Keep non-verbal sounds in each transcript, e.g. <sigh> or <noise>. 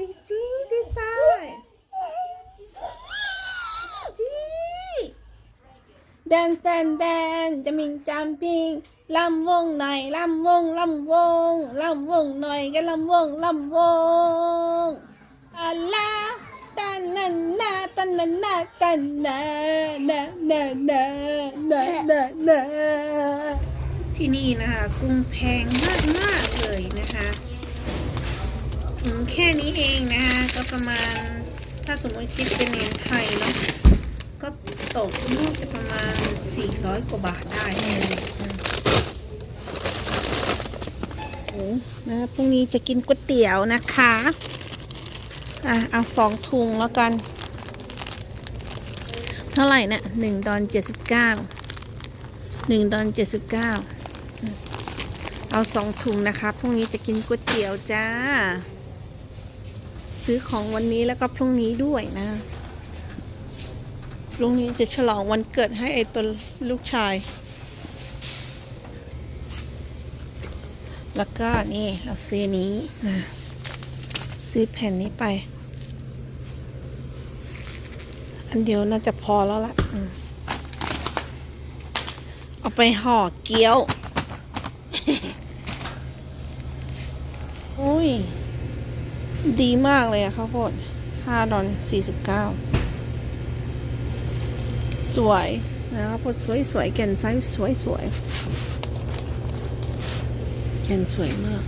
จีจีดีไซน์จีแดนแดนแดนจะมิงจำพิงลำวงหน่อยลำวงลำวงลำวงหน่อยกันลำวงลำวงอัลลาตันนันนาตันนันนาตันนานานานานานานาที่นี่นะคะกุ้งแพงมากมาก แค่นี้เองนะคะ ก็ประมาณถ้าสมมติคิดเป็นเงินไทยเนาะก็ตกน่าจะประมาณ 400 กว่าบาทได้เลยนะโอ้นะพรุ่งนี้จะกินก๋วยเตี๋ยวนะคะ อะ เอาสองถุงแล้วกัน เท่าไหร่นี่ยหนึ่งดอนเจ็ดสิบเก้าหนึ่งดอนเจ็ดสิบเก้าเอาสองถุงนะคะพรุ่งนี้จะกินก๋วยเตี๋ยวจ้า ซื้อของวันนี้แล้วก็พรุ่งนี้ด้วยนะพรุ่งนี้จะฉลองวันเกิดให้ไอตัวลูกชาย แล้วก็นี่เราซื้อนี้นะซื้อแผ่นนี้ไป อันเดียวน่าจะพอแล้วละเอาไปห่อเกี๊ยวโอ้ย ดีมากเลยอะข้าวโพดห้าดอนสี่สิบเก้าสวยนะครับพดสวยสวยแก่นไซส์สวยสวยแก่นสวยมาก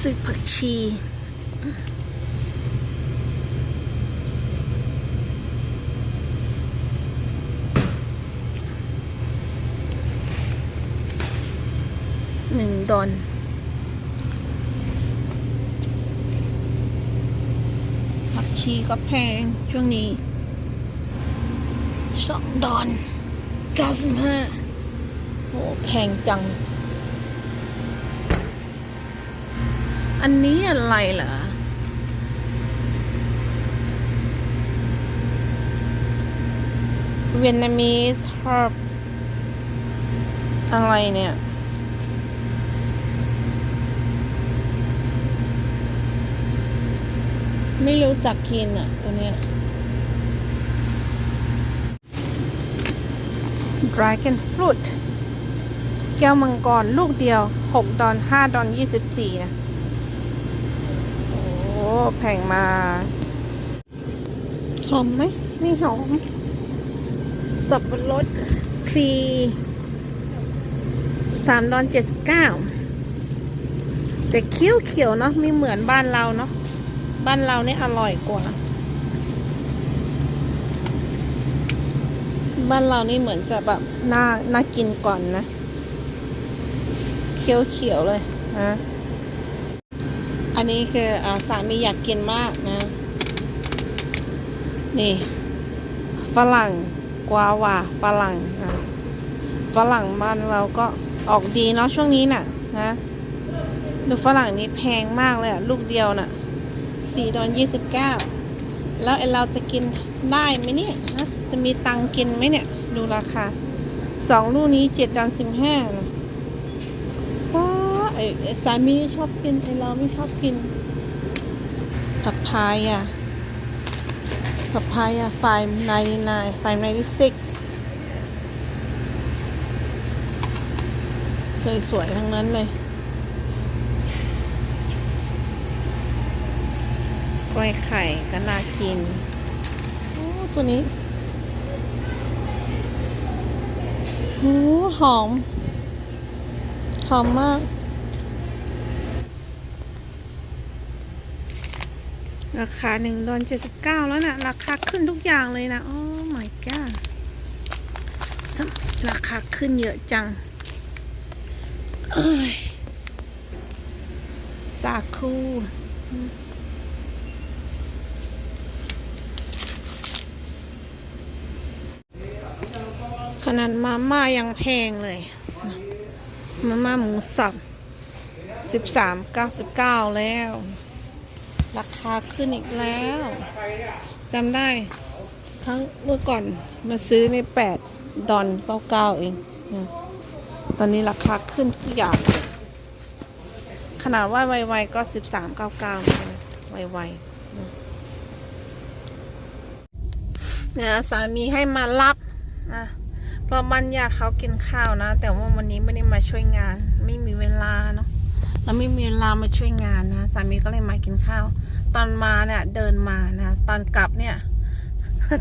ซื้อผักชีหนึ่งดอนผัก ชีก็แพงช่วงนี้สองดอนเก้าสิบห้าโอ้แพงจัง อันนี้อะไรเหรอเวียดนามีส herb อะไรเนี่ย ไม่รู้จักกินอะ ตัวเนี้ย Dragon Fruit แก้วมังกร ลูกเดียว 6 ดอน 5 ดอน 24 นะ โอ้แพงมา หอมไหม ไม่หอม สับปะรดทรีสามดอนเจ็ดสิบเก้าแต่เขียวเขียวๆเนาะไม่เหมือนบ้านเราเนาะ บ้านเราเนี่ยอร่อยกว่า บ้านเรานี่เหมือนจะแบบน่าน่ากินก่อนนะเขียวเขียวเลยนะอันนี้คืออาสามีอยากกินมากนะ นี่ ฝรั่งกวาวาฝรั่งอะฝรั่งบ้านเราก็ออกดีเนาะช่วงนี้น่ะนะดูฝรั่งนี้แพงมากเลยอะลูกเดียวน่ะ สี่ดอนยี่สิบเก้าแล้วไอเราจะกินได้ไหมเนี่ยฮะจะมีตังกินไหมเนี่ย ดูราคาสองลูกนี้เจ็ดดอนสิบห้าว้าไอไอ้สามีชอบกินไอเราไม่ชอบกินผักพายอะผักพายอะ five ninety nine five ninety six สวย ๆ ทั้งนั้นเลย กล้วยไข่ก็น่ากิน โอ้ตัวนี้โอ้หอม หอมมากราคาหนึ่งดอนเจ็ดสิบเก้าแล้วนะราคาขึ้นทุกอย่างเลยนะ โอ้ my god ราคาขึ้นเยอะจังเอ้ยสาคู ขนาดมาม่ายังแพงเลย มาม่าหมูสับสิบสามเก้าสิบเก้าแล้ว ราคาขึ้นอีกแล้วจำได้ทั้งเมื่อก่อนมาซื้อในแปดดอนเก้าเก้าเอง ตอนนี้ราคาขึ้นทุกอย่างขขนาดว่าไวๆก็สิบสามเก้าเก้าไวๆเนี่ยสามีให้มารับอะ เพราะบ้านญาติเขากินข้าวนะ แต่ว่าวันนี้ไม่ได้มาช่วยงาน ไม่มีเวลาเนาะเราไม่มีเวลามาช่วยงานนะสามีก็เลยมากินข้าว ตอนมาเนี่ยเดินมานะตอนกลับเนี่ย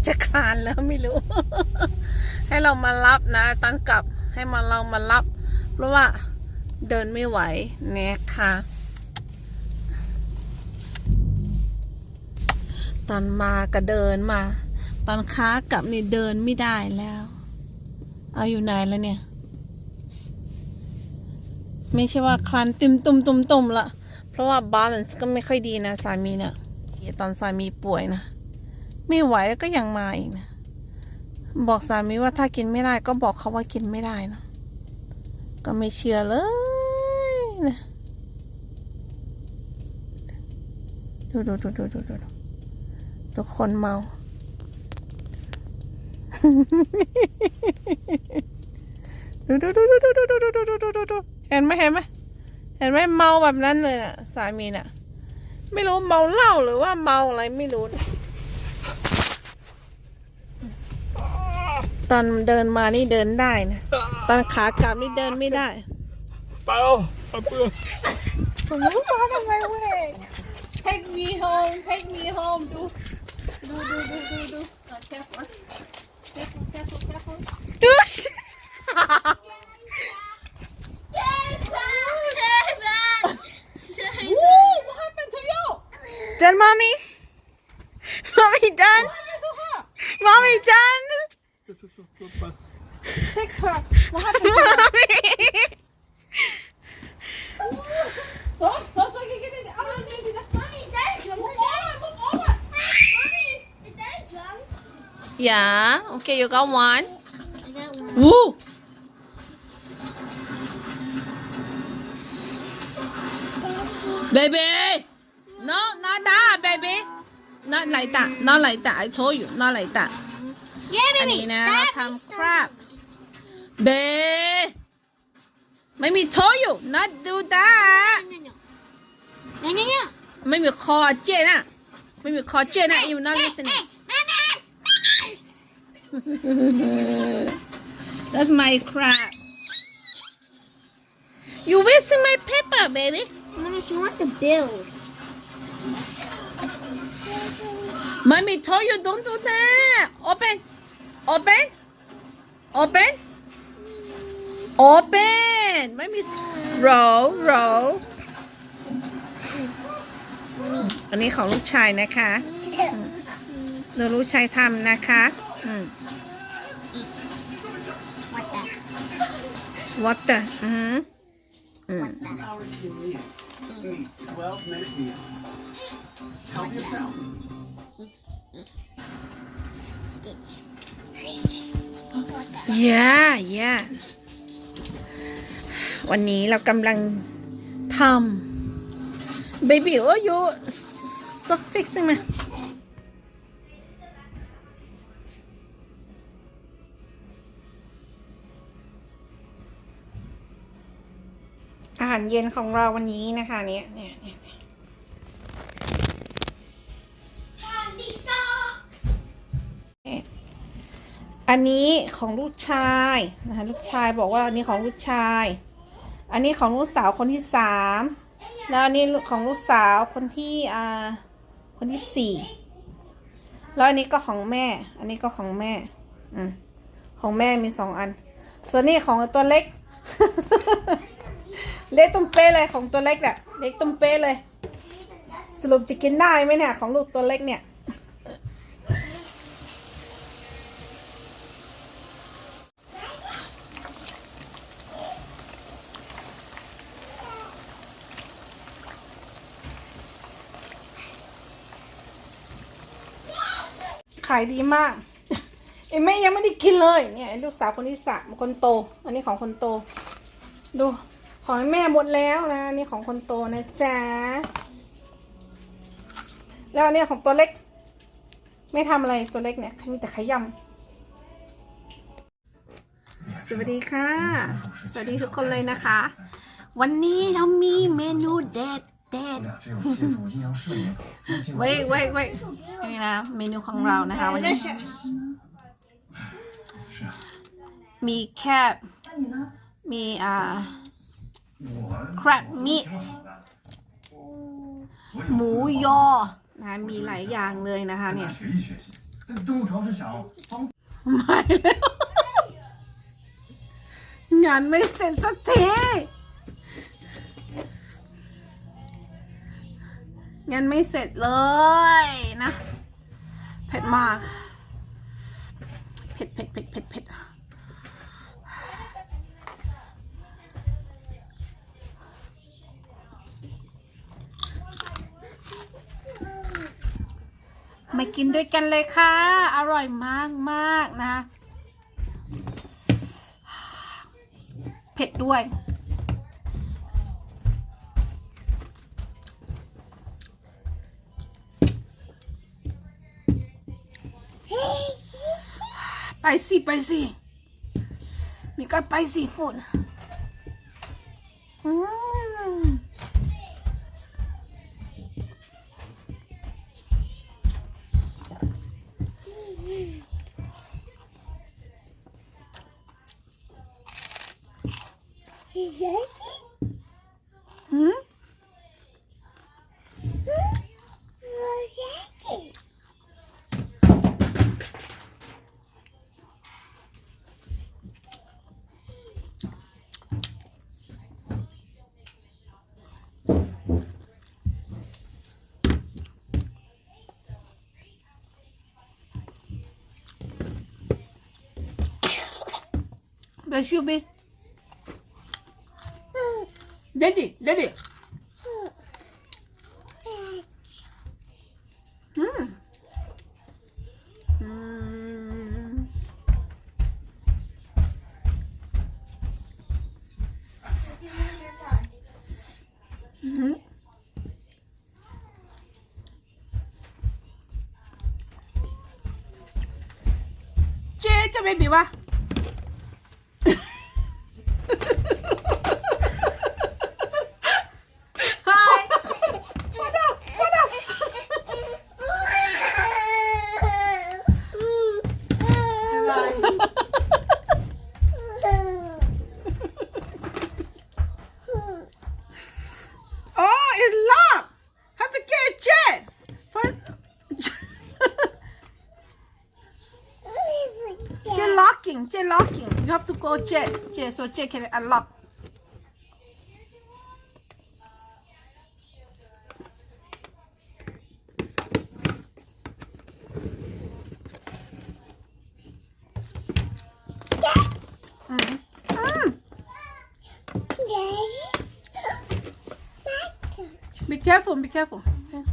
จะคลานแล้วไม่รู้ ให้เรามารับนะ ตอนกลับให้มาเรามารับ เพราะว่าเดินไม่ไหวเนี่ยค่ะ ตอนมาก็เดินมา ตอนค้ากลับนี่เดินไม่ได้แล้ว เอาอยู่ไหนแล้วเนี่ย ไม่ใช่ว่าคลันติมตุมตุมตุมละ เพราะว่าบาลานซ์ก็ไม่ค่อยดีนะสามีเนี่ยตอนสามีป่วยนะ ไม่ไหวแล้วก็ยังมาอีกนะ บอกสามีว่าถ้ากินไม่ได้ก็บอกเขาว่ากินไม่ได้นะ ก็ไม่เชื่อเลยนะดูดูดูดูดูดูดูทุกคนเมา ดูดูดูดูดูดูดูดูดูดูดูดูเห็นไหมเห็นไหมเห็นไหมเมาแบบนั้นเลยน่ะ สามีน่ะ ไม่รู้เมาเหล้าหรือว่าเมาอะไรไม่รู้นะตอนเดินมานี่เดินได้นะ ตอนขากลับนี่เดินไม่ได้ เปล่าเอาเปลือกผมรู้ว่าทำไมเว้ย Take me home Take me home ดู ดูดูดูดูดู Tush! What happened to you? Done, mommy? Mommy done? Mommy done? Take her. What happened to her? <laughs> Mommy! Yeah. Okay, you got one. I got one. Woo! Baby! No, not that, baby. Not like that. Not like that. I told you. Not like that. Yeah, baby. And now come crap. Baby! Mommy told you. Not do that. No, no, no. No, no, no. Mommy call Jen. Ah. Mommy call Jen. Ah, You're not listening. That's my crap You wasting my paper baby Mommy, she wants to build. Mommy told you don't do that Open Open Open Open ไม่มี roll roll อันนี้ของลูกชายนะคะ ดูลูกชายทำนะคะ อืม water water อืมอืม An hour to your meal. Eat 12 minute meal. Help yourself. stitch water ย่าย่าวันนี้เรากำลังทำ baby โอ้ย suffixing มาารเย็นของเราวันนี้นะคะเนี่ยเนี่ยเนี่ยอันนี้ของลูกชายนะคะลูกชายบอกว่าอันนี้ของลูกชาย อันนี้ของลูกสาวคนที่สามแล้วอันนี้ของลูกสาวคนที่อ่าคนที่สี่แล้วอันนี้ก็ของแม่ อันนี้ก็ของแม่อืมของแม่มีสองอัน ส่วนนี้ของตัวเล็ก เล็กตุ้มเป๊ะเลยของตัวเล็กเนี่ยเล็กตุ้มเป๊ะเลย สรุปจะกินได้ไหมเนี่ยของลูกตัวเล็กเนี่ยขายดีมากไอ้แม่ยังไม่ได้กินเลยเนี่ยลูกสาวคนที่สามคนโต อันนี้ของคนโต ดู ของแม่หมดแล้วนะนี่ของคนโตนะจ๊ะแล้วเนี่ยของตัวเล็ก ไม่ทำอะไรตัวเล็กเนี่ยมีแต่ขยำสวัสดีค่ะ สวัสดีทุกคนเลยนะคะ วันนี้เรามีเมนูเด็ดเด็ดเว้ยเว้ยเว้ยนี่นะเมนูของเรานะคะวันนี้มีแคบมีอ่า crab meat หมูยอนะมีหลายอย่างเลยนะคะเนี่ยไม่แล้ว งานไม่เสร็จสักทีงานไม่เสร็จเลยนะ เผ็ดมาก เผ็ดเผ็ดเผ็ดเผ็ดเผ็ด มากินด้วยกันเลยค่ะ อร่อยมากมากนะเผ็ดด้วย ไปสิไปสิ มีการไปสิฝุ่นอืม Bless you, babe. Daddy, daddy. Mm. Mm. Mhm. เจ๊จะ Jay, Jay, so check can unlock. Mm. Be careful, be careful. Okay.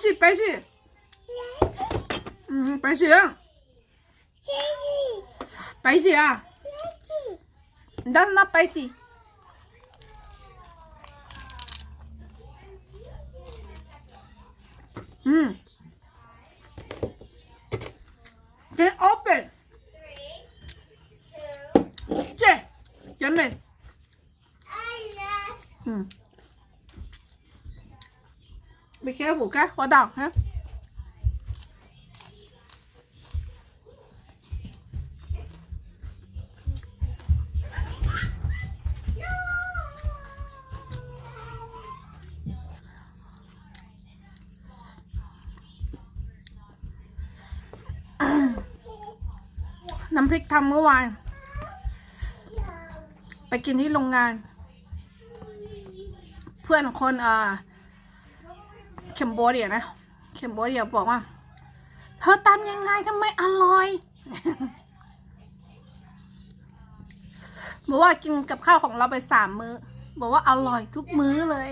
去白去嗯白雪。白雪啊。你当是那白洗嗯。真 open 这原本。嗯。Be careful, okay? Hold on, huh? Năm พริกทำเมื่อวานไปกินที่โรงงาน เพื่อนคนเอ่อ มโบเดียนะเคมโบเดียบอกว่า เธอตำยังไงทำไมอร่อยบอกว่ากินกับข้าวของเราไปสามมื้อบอกว่าอร่อยทุกมื้อเลย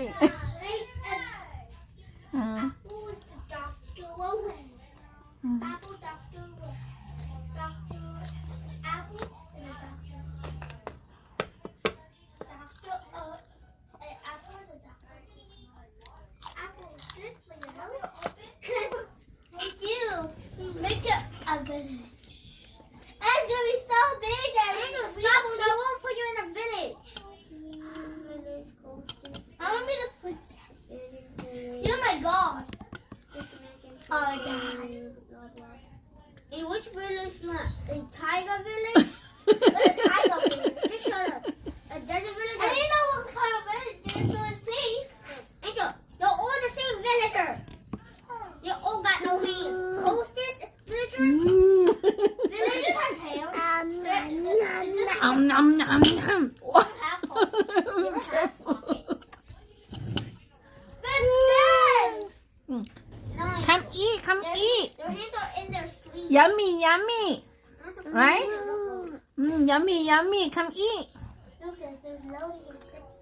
loading.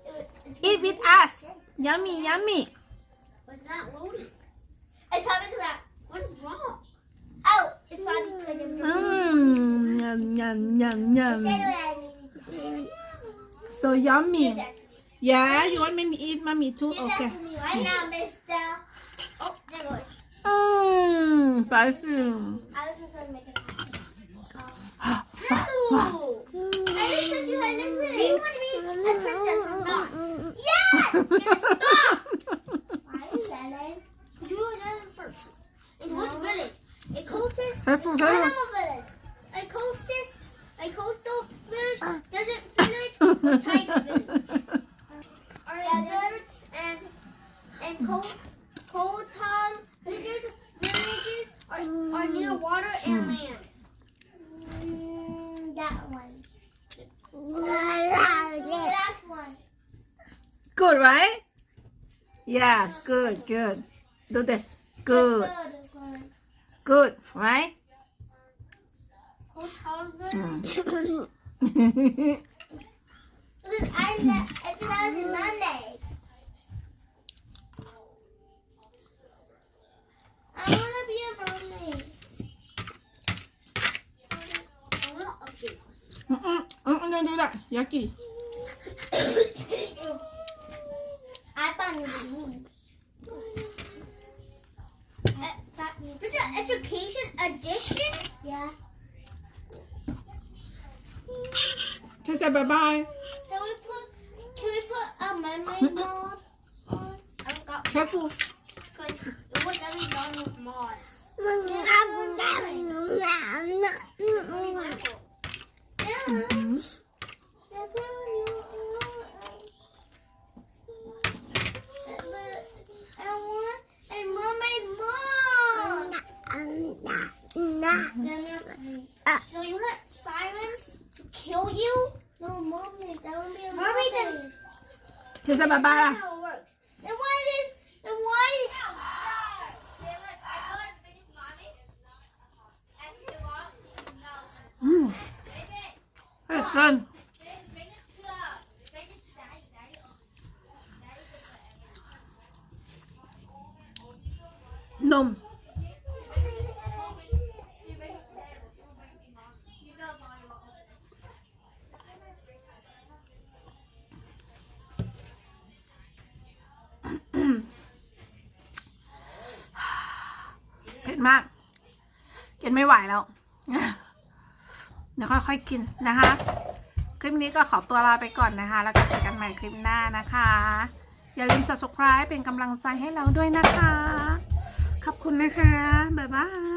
It's, it's, eat with us ยัมมี่ยัมมี่ It's not loading. It's probably because that. What is wrong? Oh, it's probably because of อื your มยำยำยำย Say what I mean. ำ so yummy yeah you want me eat mommy too Give okay that to me right now, mister. Oh, there goes. อืม You be a princess or not? Yes! Stop! Why first. In which village? A? Animal village. A? A coastal village? Desert village? Tiger village? Are deserts and and cold villages villages are, are near water and land? right? Yes, good, good. Do this. Good. Good, right? Mm. I love I want to be a mermaid. Mm-mm, mm-mm, don't do that. Yucky. แค่ Isa babara. And why is Mm. It's กินไม่ไหวแล้ว เดี๋ยวค่อยๆกินนะคะ คลิปนี้ก็ขอตัวลาไปก่อนนะคะ แล้วก็เจอกันใหม่คลิปหน้านะคะ อย่าลืม subscribe เป็นกำลังใจให้เราด้วยนะคะ ขอบคุณนะคะ บ๊ายบาย